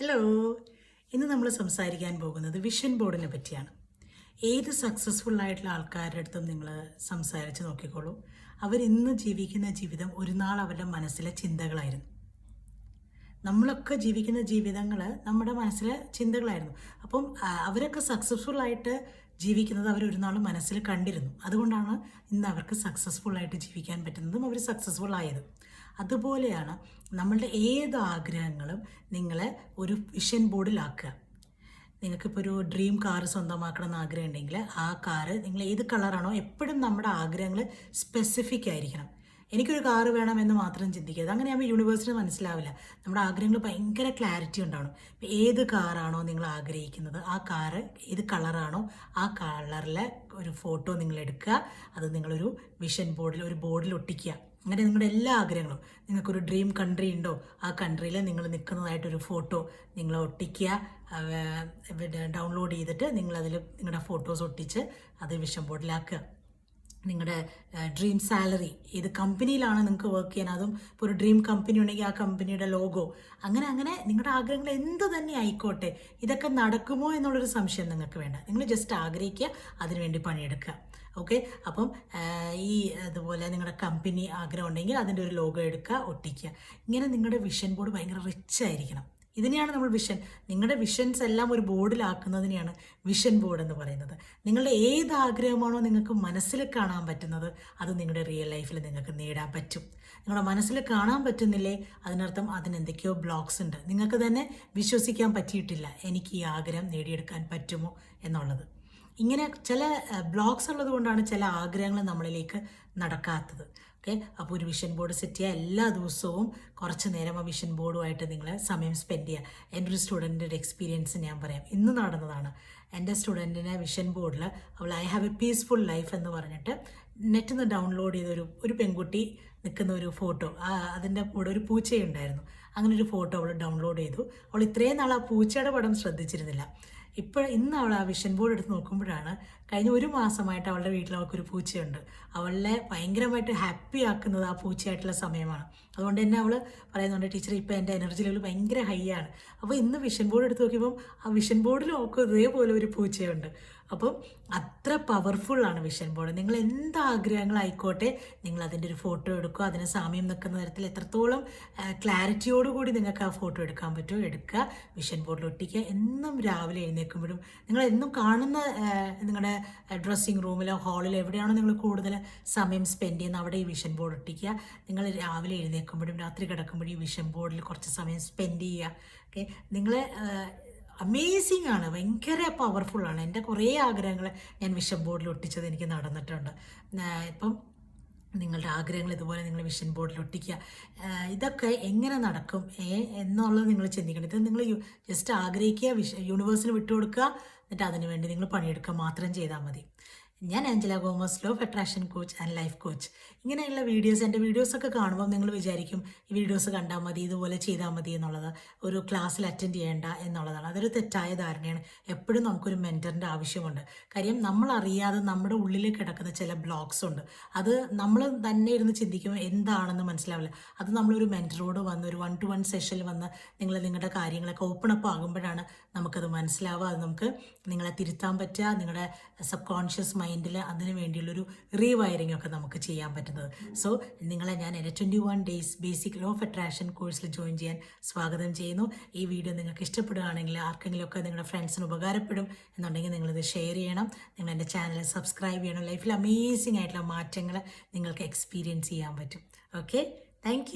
Hello ഇന്ന് നമ്മൾ സംസാരിക്കാൻ പോകുന്നത് വിഷൻ ബോർഡിനെ പറ്റിയാണ്. ഏത് സക്സസ്ഫുൾ ആയിട്ടുള്ള ആൾക്കാരുടെ അടുത്തും നിങ്ങൾ സംസാരിച്ച് നോക്കിക്കോളൂ. അവരിന്ന് ജീവിക്കുന്ന ജീവിതം ഒരു നാൾ അവരുടെ മനസ്സിലെ ചിന്തകളായിരുന്നു. നമ്മളൊക്കെ ജീവിക്കുന്ന ജീവിതങ്ങൾ നമ്മുടെ മനസ്സിലെ ചിന്തകളായിരുന്നു. അപ്പം അവരൊക്കെ സക്സസ്ഫുൾ ആയിട്ട് ജീവിക്കുന്നത് അവർ ഒരു നാൾ മനസ്സിൽ കണ്ടിരുന്നു. അതുകൊണ്ടാണ് ഇന്ന് അവർക്ക് സക്സസ്ഫുൾ ആയിട്ട് ജീവിക്കാൻ പറ്റുന്നതും അവർ സക്സസ്ഫുൾ ആയതും. അതുപോലെയാണ് നമ്മളുടെ ഏത് ആഗ്രഹങ്ങളും നിങ്ങളെ ഒരു വിഷൻ ബോർഡിലാക്കുക നിങ്ങൾക്കിപ്പോൾ ഒരു ഡ്രീം കാർ സ്വന്തമാക്കണം എന്ന് ആഗ്രഹം ഉണ്ടെങ്കിൽ ആ കാറ് നിങ്ങൾ ഏത് കളറാണോ എപ്പോഴും നമ്മുടെ ആഗ്രഹങ്ങൾ സ്പെസിഫിക് ആയിരിക്കണം. എനിക്കൊരു കാറ് വേണമെന്ന് മാത്രം ചിന്തിക്കരുത് അങ്ങനെയാകുമ്പോൾ യൂണിവേഴ്സിന് മനസ്സിലാവില്ല. നമ്മുടെ ആഗ്രഹങ്ങൾ ഭയങ്കര ക്ലാരിറ്റി ഉണ്ടാവണം. ഏത് കാറാണോ നിങ്ങൾ ആഗ്രഹിക്കുന്നത്? ആ കാറ് ഏത് കളറാണോ ആ കളറിലെ ഒരു ഫോട്ടോ നിങ്ങൾ എടുക്കുക അത് നിങ്ങളൊരു വിഷൻ ബോർഡിൽ ഒരു ബോർഡിൽ ഒട്ടിക്കുക. അങ്ങനെ നിങ്ങളുടെ എല്ലാ ആഗ്രഹങ്ങളും. നിങ്ങൾക്കൊരു ഡ്രീം കൺട്രി ഉണ്ടോ? ആ കൺട്രിയിൽ നിങ്ങൾ നിൽക്കുന്നതായിട്ടൊരു ഫോട്ടോ നിങ്ങൾ ഒട്ടിക്കുക. ഡൗൺലോഡ് ചെയ്തിട്ട് നിങ്ങളതിൽ നിങ്ങളുടെ ഫോട്ടോസ് ഒട്ടിച്ച് അത് വിഷൻ ബോർഡിലാക്കുക നിങ്ങളുടെ ഡ്രീം സാലറി ഏത് കമ്പനിയിലാണ് നിങ്ങൾക്ക് വർക്ക് ചെയ്യാൻ? അതും ഇപ്പോൾ ഒരു ഡ്രീം കമ്പനി ഉണ്ടെങ്കിൽ ആ കമ്പനിയുടെ ലോഗോ അങ്ങനെ അങ്ങനെ നിങ്ങളുടെ ആഗ്രഹങ്ങൾ എന്ത് തന്നെ ആയിക്കോട്ടെ ഇതൊക്കെ നടക്കുമോ എന്നുള്ളൊരു സംശയം നിങ്ങൾക്ക് വേണ്ട. നിങ്ങൾ ജസ്റ്റ് ആഗ്രഹിക്കുക അതിനുവേണ്ടി പണിയെടുക്കുക. ഓക്കെ അപ്പം ഈ അതുപോലെ നിങ്ങളുടെ കമ്പനി ആഗ്രഹം ഉണ്ടെങ്കിൽ അതിന്റെ ഒരു ലോഗോ എടുക്കുക ഒട്ടിക്കുക. ഇങ്ങനെ നിങ്ങളുടെ വിഷൻ ബോർഡ് ഭയങ്കര റിച്ച് ആയിരിക്കണം. ഇതിനെയാണ് നമ്മൾ വിഷൻ നിങ്ങളുടെ വിഷൻസ് എല്ലാം ഒരു ബോർഡിലാക്കുന്നതിനെയാണ് വിഷൻ ബോർഡ് എന്ന് പറയുന്നത്. നിങ്ങളുടെ ഏത് ആഗ്രഹമാണോ നിങ്ങൾക്ക് മനസ്സിൽ കാണാൻ പറ്റുന്നത് അത് നിങ്ങളുടെ റിയൽ ലൈഫിൽ നിങ്ങൾക്ക് നേടാൻ പറ്റും. നിങ്ങളുടെ മനസ്സിൽ കാണാൻ പറ്റുന്നില്ലേ അതിനർത്ഥം അതിന് എന്തൊക്കെയോ ബ്ലോക്സ് ഉണ്ട്. നിങ്ങൾക്ക് തന്നെ വിശ്വസിക്കാൻ പറ്റിയിട്ടില്ല എനിക്ക് ഈ ആഗ്രഹം നേടിയെടുക്കാൻ പറ്റുമോ എന്നുള്ളത്. ഇങ്ങനെ ചില ബ്ലോക്സ് ഉള്ളത് കൊണ്ടാണ് ചില ആഗ്രഹങ്ങൾ നമ്മളിലേക്ക് നടക്കാത്തത്. ഓക്കെ? അപ്പോൾ ഒരു വിഷൻ ബോർഡ് സെറ്റ് ചെയ്യുക. എല്ലാ ദിവസവും കുറച്ച് നേരം ആ വിഷൻ ബോർഡുമായിട്ട് നിങ്ങൾ സമയം സ്പെൻഡ് ചെയ്യുക. എന്റെ ഒരു സ്റ്റുഡന്റിന്റെ എക്സ്പീരിയൻസ് ഞാൻ പറയാം. ഇന്ന് നടന്നതാണ്. എന്റെ സ്റ്റുഡന്റിനെ വിഷൻ ബോർഡിൽ അവൾ I have a peaceful life എന്ന് പറഞ്ഞിട്ട് നെറ്റിൽ നിന്ന് ഡൗൺലോഡ് ചെയ്ത ഒരു ഒരു പെൺകുട്ടി നിൽക്കുന്ന ഒരു ഫോട്ടോ അതിന്റെ കൂടെ ഒരു പൂച്ചയുണ്ടായിരുന്നു. അങ്ങനെ ഒരു ഫോട്ടോ അവൾ ഡൗൺലോഡ് ചെയ്തു. അവൾ ഇത്രയും നാൾ ആ പൂച്ചയുടെ പടം ശ്രദ്ധിച്ചിരുന്നില്ല. ഇപ്പോൾ ഇന്ന് അവൾ ആ വിഷൻ ബോർഡ് എടുത്ത് നോക്കുമ്പോഴാണ് കഴിഞ്ഞ ഒരു മാസമായിട്ട് അവളുടെ വീട്ടിൽ അവൾക്കൊരു പൂച്ചയുണ്ട്. അവളെ ഭയങ്കരമായിട്ട് ഹാപ്പി ആക്കുന്നത് ആ പൂച്ചയായിട്ടുള്ള സമയമാണ്. അതുകൊണ്ട് തന്നെ അവൾ പറയുന്നുണ്ട് ടീച്ചർ ഇപ്പോൾ എന്റെ എനർജി ലെവൽ ഭയങ്കര ഹൈ ആണ്. അപ്പോൾ ഇന്ന് വിഷൻ ബോർഡ് എടുത്ത് നോക്കിയപ്പം ആ വിഷൻ ബോർഡിൽ ഒക്കെ ഇതേപോലെ ഒരു പൂച്ചയുണ്ട്. അപ്പം അത്ര പവർഫുള്ളാണ് വിഷൻ ബോർഡ് നിങ്ങൾ എന്ത് ആഗ്രഹങ്ങളായിക്കോട്ടെ നിങ്ങൾ അതിന്റെ ഒരു ഫോട്ടോ എടുക്കുക അതിന് സാമ്യം നിൽക്കുന്ന തരത്തിൽ എത്രത്തോളം ക്ലാരിറ്റിയോടുകൂടി നിങ്ങൾക്ക് ആ ഫോട്ടോ എടുക്കാൻ പറ്റുമോ എടുക്കുക. വിഷൻ ബോർഡിൽ ഒട്ടിക്കുക. എന്നും രാവിലെ എഴുന്നേൽക്കുമ്പോഴും നിങ്ങൾ എന്നും കാണുന്ന നിങ്ങളുടെ ഡ്രസ്സിംഗ് റൂമിലോ ഹാളിലോ എവിടെയാണോ നിങ്ങൾ കൂടുതൽ സമയം സ്പെൻഡ് ചെയ്യുന്നത് അവിടെ ഈ വിഷൻ ബോർഡ് ഒട്ടിക്കുക നിങ്ങൾ രാവിലെ എഴുന്നേൽക്കുമ്പോഴും രാത്രി കിടക്കുമ്പോഴും ഈ വിഷൻ ബോർഡിൽ കുറച്ച് സമയം സ്പെൻഡ് ചെയ്യുക. ഓക്കെ? നിങ്ങൾ അമേസിങ് ആണ്. ഭയങ്കര പവർഫുൾ ആണ്. എന്റെ കുറേ ആഗ്രഹങ്ങൾ ഞാൻ വിഷൻ ബോർഡിൽ ഒട്ടിച്ചത് എനിക്ക് നടന്നിട്ടുണ്ട്. ഇപ്പം നിങ്ങളുടെ ആഗ്രഹങ്ങൾ ഇതുപോലെ നിങ്ങൾ വിഷൻ ബോർഡിൽ ഒട്ടിക്കുക. ഇതൊക്കെ എങ്ങനെ നടക്കും? എന്നുള്ളത് നിങ്ങൾ ചിന്തിക്കണം. ഇത് നിങ്ങൾ ജസ്റ്റ് ആഗ്രഹിക്കുക വിഷ യൂണിവേഴ്സിന് വിട്ടുകൊടുക്കുക. എന്നിട്ട് അതിനുവേണ്ടി നിങ്ങൾ പണിയെടുക്കുക. മാത്രം ചെയ്താൽ മതി. ഞാൻ Angela Gomez law attraction coach and life coach ഇങ്ങനെയുള്ള വീഡിയോസ് എന്റെ വീഡിയോസൊക്കെ കാണുമ്പോൾ നിങ്ങൾ വിചാരിക്കും ഈ വീഡിയോസ് കണ്ടാൽ മതി ഇതുപോലെ ചെയ്താൽ മതി എന്നുള്ളത്. ഒരു ക്ലാസ്സിൽ അറ്റൻഡ് ചെയ്യേണ്ട എന്നുള്ളതാണ്. അതൊരു തെറ്റായ ധാരണയാണ്. എപ്പോഴും നമുക്കൊരു മെന്ററിന്റെ ആവശ്യമുണ്ട്. കാര്യം നമ്മൾ അറിയാതെ നമ്മുടെ ഉള്ളിൽ കിടക്കുന്ന ചില ബ്ലോക്സ് ഉണ്ട്. അത് നമ്മൾ തന്നെ ഇരുന്ന് ചിന്തിക്കുമ്പോൾ എന്താണെന്ന് മനസ്സിലാവില്ല. അത് നമ്മളൊരു മെന്ററോട് വന്ന് ഒരു വൺ ടു വൺ സെഷനിൽ വന്ന് നിങ്ങൾ നിങ്ങളുടെ കാര്യങ്ങളൊക്കെ ഓപ്പൺ അപ്പ് ആകുമ്പോഴാണ് നമുക്കത് മനസ്സിലാവുക. അത് നമുക്ക് നിങ്ങളെ തിരുത്താൻ പറ്റുക. നിങ്ങളുടെ സബ് കോൺഷ്യസ് മൈൻഡിൽ അതിന് വേണ്ടിയുള്ളൊരു റീവയറിംഗ് ഒക്കെ നമുക്ക് ചെയ്യാൻ പറ്റുന്നത്. സോ നിങ്ങളെ ഞാൻ എന്റെ twenty one days basic law of attraction കോഴ്സിൽ ജോയിൻ ചെയ്യാൻ സ്വാഗതം ചെയ്യുന്നു. ഈ വീഡിയോ നിങ്ങൾക്ക് ഇഷ്ടപ്പെടുകയാണെങ്കിൽ ആർക്കെങ്കിലുമൊക്കെ നിങ്ങളുടെ ഫ്രണ്ട്സിന് ഉപകാരപ്പെടും എന്നുണ്ടെങ്കിൽ നിങ്ങളിത് ഷെയർ ചെയ്യണം. നിങ്ങൾ എന്റെ ചാനൽ സബ്സ്ക്രൈബ് ചെയ്യണം. ലൈഫിൽ അമേസിംഗ് ആയിട്ടുള്ള മാറ്റങ്ങൾ നിങ്ങൾക്ക് എക്സ്പീരിയൻസ് ചെയ്യാൻ പറ്റും. Okay thank